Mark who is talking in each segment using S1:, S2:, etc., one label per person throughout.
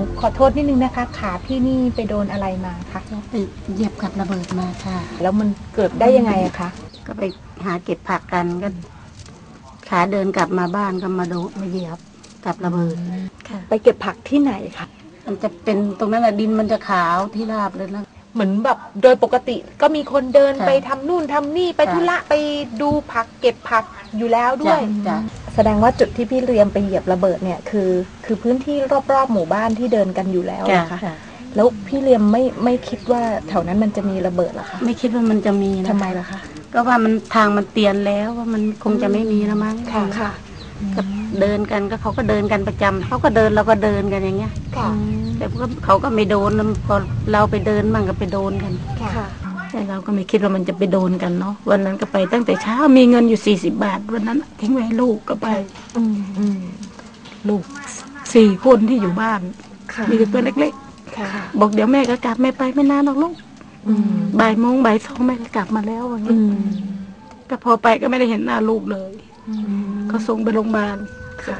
S1: นูขอโทษนิดนึงนะคะ ขาพี่นี่ไปโดนอะไรมาคะ
S2: ไปเหยียบกับระเบิดมาค่ะ
S1: แล้วมันเกิดได้ยังไงอะคะ
S2: ก็ไปหาเก็บผักกันก็ขาเดินกลับมาบ้านก็มาโดนมาเหยียบกับระเบิดค่ะ
S1: ไปเก็บผักที่ไหนคะ
S2: มันจะเป็นตรงนั้นแหละดินมันจะขาวที่ราบเลยนะ
S1: เหมือนแบบโดยปกติก็มีคนเดิน
S2: ค่ะ
S1: ไปทำนู่นทำนี่ไป
S2: ค่ะ
S1: ธุระไปดูผักเก็บผักอยู่แล้วด้วย
S2: จ้ะ
S1: แสดงว่าจุดที่พี่เรียมไปเหยียบระเบิดเนี่ยคือ คือพื้นที่รอบๆหมู่บ้านที่เดินกันอยู่แล้ว
S2: จ้ะ
S1: นะคะ
S2: จ้ะ
S1: แล้วพี่เรียมไม่ไม่คิดว่าแถวนั้นมันจะมีระเบิดเหรอคะ
S2: ไม่คิดว่ามันจะมีนะ
S1: ทำไมล่ะคะ
S2: ก็ว่ามันทางมันเตียนแล้วว่ามันคงจะไม่มีแล้วมั้ง
S1: ค่ะค่ะ
S2: ก็เดินกันก็เขาก็เดินกันประจำเขาก็เดินเราก็เดินกันอย่างเงี้ย
S1: ค่ะ
S2: แต่ก็เขาก็ไม่โดนแล้วพอเราไปเดินมั่งก็ไปโดนกัน
S1: ค่ะ
S2: แต่เราก็ไม่คิดว่ามันจะไปโดนกันเนาะวันนั้นก็ไปตั้งแต่เช้ามีเงินอยู่40บาท วันนั้นทิ้งไว้ให้ลูกก็ไป
S1: อืมอืม
S2: ลูกสี่คนที่อยู่บ้าน
S1: ค่ะ
S2: มีแต่ตัวเล็ก
S1: ค่ะ
S2: ๆบอกเดี๋ยวแม่ก็กลับแม่ไปไม่นานหรอกลูก
S1: อืม
S2: บ่ายโมงบ่ายสองแม่ก็กลับมาแล้วอย่าง
S1: อื
S2: เงี้ย
S1: ม
S2: ก็พอไปก็ไม่ได้เห็นหน้าลูกเลย
S1: อืม
S2: เขาส่งไปโรงพยาบาล
S1: ค่ะ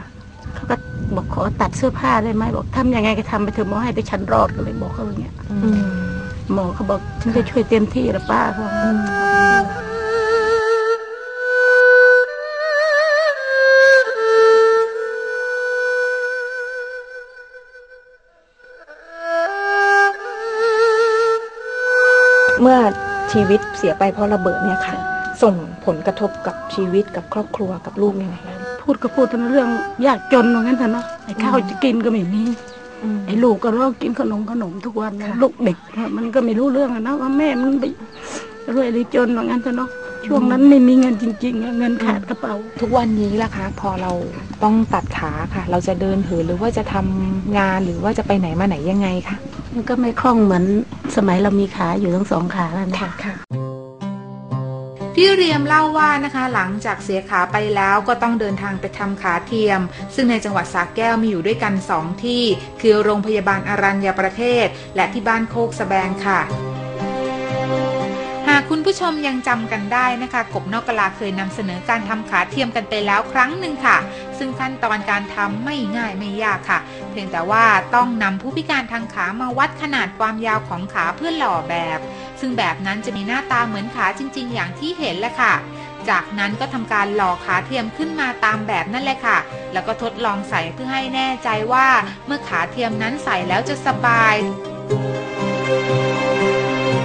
S2: เขาก็บอกขอตัดเสื้อผ้าได้ไหมบอกทำยังไงก็ทำไปเถอะหมอให้แต่ฉันรอดก็เลยบอกเขาอย่างเงี้ย
S1: อืม
S2: หมอเขาบอกฉันจะช่วยเต็มที่ละป้าเขาบอก
S1: เมื่อชีวิตเสียไปเพราะระเบิดเนี่ยค่ะ ส่งผลกระทบกับชีวิตกับครอบครัวกับลูกยังไงคะ
S2: พูดก็พูดแต่เรื่องยากจนว่างั้นเถอะเนาะไอ้ข้าวจะกินก็ไม่มี ไอ้ลูกก็ร้องกินขนมขนมทุกวันนะ
S1: ค่ะ
S2: ลูกเด็ก มันก็ไม่รู้เรื่องอะนะว่าแม่มันไปรวยหรือจนว่างั้นเถอะเนาะช่วงนั้นไม่มีเงินจริงๆอะเงินขาดกระเป๋า
S1: ทุกวันนี้ล่ะคะ พอเราต้องตัดขาค่ะ เราจะเดินเหินหรือว่าจะทำงานหรือว่าจะไปไหนมาไหนยังไงคะ
S2: มันก็ไม่คล่องเหมือนสมัยเรามีขาอยู่ทั้งสองขาแล้วนะ
S1: ค่ะ
S3: พี่เรียมเล่าว่านะคะหลังจากเสียขาไปแล้วก็ต้องเดินทางไปทำขาเทียม ซึ่งในจังหวัดสระแก้วมีอยู่ด้วยกัน 2 ที่ คือโรงพยาบาลอารัญญประเทศ และที่บ้านโคกสะแบงค่ะหากคุณผู้ชมยังจำกันได้นะคะ กบนอกกะลาเคยนำเสนอการทำขาเทียมกันไปแล้วครั้งหนึ่งค่ะ ซึ่งขั้นตอนการทำไม่ง่ายไม่ยากค่ะ เพียงแต่ว่าต้องนำผู้พิการทางขามาวัดขนาดความยาวของขาเพื่อหล่อแบบ ซึ่งแบบนั้นจะมีหน้าตาเหมือนขาจริง ๆ อย่างที่เห็นแหละค่ะ จากนั้นก็ทำการหล่อขาเทียมขึ้นมาตามแบบนั่นแหละค่ะ แล้วก็ทดลองใส่เพื่อให้แน่ใจว่าเมื่อขาเทียมนั้นใส่แล้วจะสบาย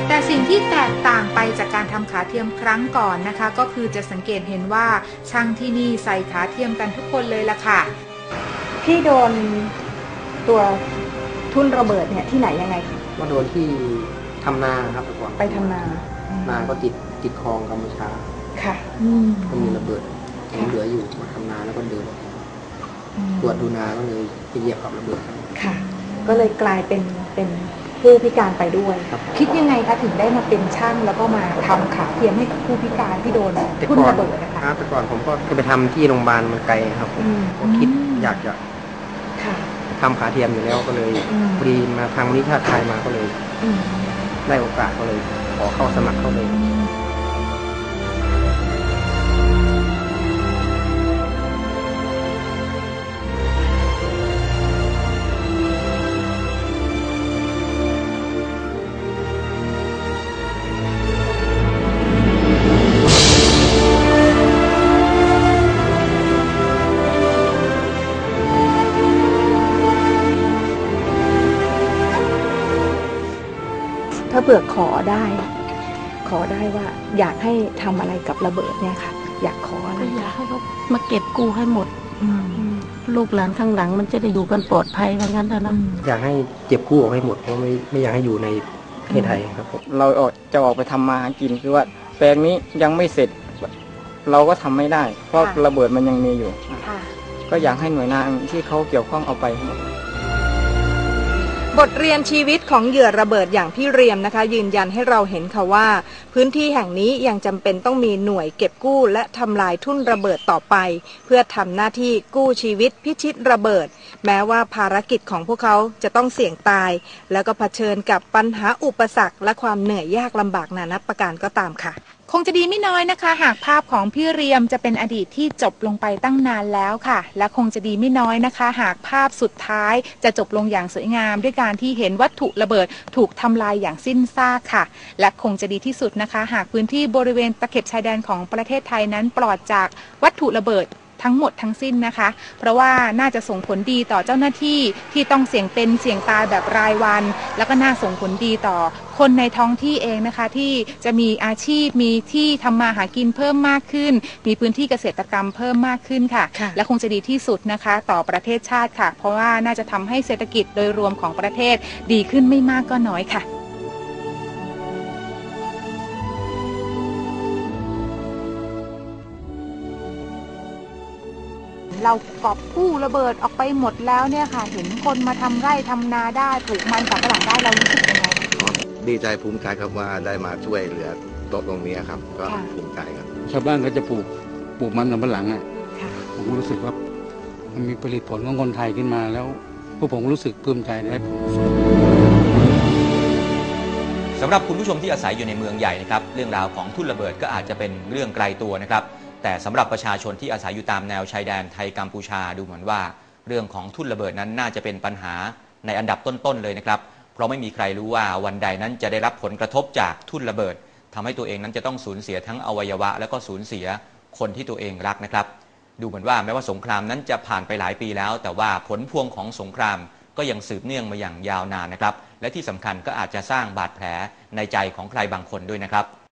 S3: แต่สิ่งที่แตกต่างไปจากการทำขาเทียมครั้งก่อนนะคะ ก็คือจะสังเกตเห็นว่าช่างที่นี่ใส่ขาเทียมกันทุกคนเลยล่ะค่ะ
S1: พี่โดนตัวทุ่นระเบิดเนี่ยที่ไหนยังไงคะ
S4: มาโดนที่ ทำนาครับแต่ก่อน
S1: ไปทำนา
S4: นาก็ติดติดคลองกัมพูชา
S1: ค่ะ
S4: ก็มีระเบิดยังเหลืออยู่มาทำนาแล้วก็เดินตรวจดูนาก็เลยไปเหยียบกับระเบิดครับ
S1: ค่ะ ก็เลยกลายเป็นเป็นผู้พิการไปด้วย
S4: ครับ
S1: คิดยังไงคะถึงได้มาเป็นช่างแล้วก็มาทำขาเทียมให้กับผู้พิการที่โดน
S4: แต่
S1: ทุ่น
S4: ก่อน
S1: ระเบิดนะคะ
S4: ครับแต่ก่อนผมก็ไปทำที่โรงพยาบาลมันไกลครับผม
S1: อืม
S4: ก็คิดอยากจะ
S1: ค่ะ
S4: ทำขาเทียมอยู่แล้วก็เลย
S1: อืม
S4: พอดีมาทางนิชาติไทยมาก็เลย
S1: อืม
S4: ได้โอกาสก็เลยขอเข้าสมัครเข้าเลย
S1: เบื่อขอได้ ขอได้ว่าอยากให้ทำอะไรกับระเบิดเนี่ยค่ะ อยากขออะไร
S2: ก็อยาก
S1: คะ
S2: ให้เขามาเก็บกู้ให้หมด
S1: อืม
S2: ลูกหลานข้างหลังมันจะได้อยู่กันปลอดภัยว่างั้นเถอะ
S1: อื
S2: เนาะ
S1: ม
S4: อยากให้เจ็บกู้ออกให้หมดเพราะไม่ไม่อยากให้อยู่ในประเทศไทยครับผม
S5: เราออกจะออกไปทำมาหากินคือว่า แปลงนี้ยังไม่เสร็จ เราก็ทำไม่ได้ เพราะระเบิดมันยังมีอยู่
S1: ค่ะ
S5: ก็อยากให้หน่วยงานที่เขาเกี่ยวข้องเอาไปหมด
S6: บทเรียนชีวิตของเหยื่อระเบิดอย่างพี่เรียมนะคะ ยืนยันให้เราเห็นค่ะว่า พื้นที่แห่งนี้ยังจำเป็นต้องมีหน่วยเก็บกู้และทำลายทุ่นระเบิดต่อไป เพื่อทำหน้าที่กู้ชีวิตพิชิตระเบิด แม้ว่าภารกิจของพวกเขาจะต้องเสี่ยงตาย แล้วก็เผชิญกับปัญหาอุปสรรคและความเหนื่อยยากลำบากนานับประการก็ตามค่ะ
S3: คงจะดีไม่น้อยนะคะ หากภาพของพี่เรียมจะเป็นอดีตที่จบลงไปตั้งนานแล้วค่ะ และคงจะดีไม่น้อยนะคะ หากภาพสุดท้ายจะจบลงอย่างสวยงาม ด้วยการที่เห็นวัตถุระเบิดถูกทำลายอย่างสิ้นซากค่ะ และคงจะดีที่สุดนะคะ หากพื้นที่บริเวณตะเข็บชายแดนของประเทศไทยนั้นปลอดจากวัตถุระเบิด ทั้งหมดทั้งสิ้นนะคะ เพราะว่าน่าจะส่งผลดีต่อเจ้าหน้าที่ที่ต้องเสี่ยงเป็นเสี่ยงตายแบบรายวัน แล้วก็น่าส่งผลดีต่อคนในท้องที่เองนะคะที่จะมีอาชีพมีที่ทำมาหากินเพิ่มมากขึ้น มีพื้นที่เกษตรกรรมเพิ่มมากขึ้นค่ะ
S6: ค่ะ
S3: และคงจะดีที่สุดนะคะ ต่อประเทศชาติค่ะ เพราะว่าน่าจะทำให้เศรษฐกิจโดยรวมของประเทศดีขึ้นไม่มากก็น้อยค่ะ เรากอบกู้ระเบิดออกไปหมดแล้วเนี่ยค่ะ เห็นคนมาทำไร่ทำนาได้ปลูกมันสำปะหลังได้เรารู้สึกยังไง
S7: ดีใจภูมิใจครับว่าได้มาช่วยเหลือตกตรงนี้ครับ ก็
S3: ค่ะ
S7: ภูมิใจครับ
S8: ชาวบ้านก็จะปลูกปลูกมันสำปะหลังอะ
S3: ค่ะ
S8: ผมก็รู้สึกว่ามันมีผลิตผลของคนไทยขึ้นมาแล้วพวกผมรู้สึกปลื้มใจได้
S9: สำหรับคุณผู้ชมที่อาศัยอยู่ในเมืองใหญ่นะครับ เรื่องราวของทุ่นระเบิดก็อาจจะเป็นเรื่องไกลตัวนะครับ แต่สำหรับประชาชนที่อาศัยอยู่ตามแนวชายแดนไทยกัมพูชาดูเหมือนว่า เรื่องของทุ่นระเบิดนั้นน่าจะเป็นปัญหาในอันดับต้นๆเลยนะครับ เพราะไม่มีใครรู้ว่าวันใดนั้นจะได้รับผลกระทบจากทุ่นระเบิดทำให้ตัวเองนั้นจะต้องสูญเสียทั้งอวัยวะ และก็สูญเสียคนที่ตัวเองรักนะครับ ดูเหมือนว่าแม้ว่าสงครามนั้นจะผ่านไปหลายปีแล้ว แต่ว่าผลพวงของสงครามก็ยังสืบเนื่องมาอย่างยาวนานนะครับ และที่สำคัญก็อาจจะสร้างบาดแผลในใจของใครบางคนด้วยนะครับ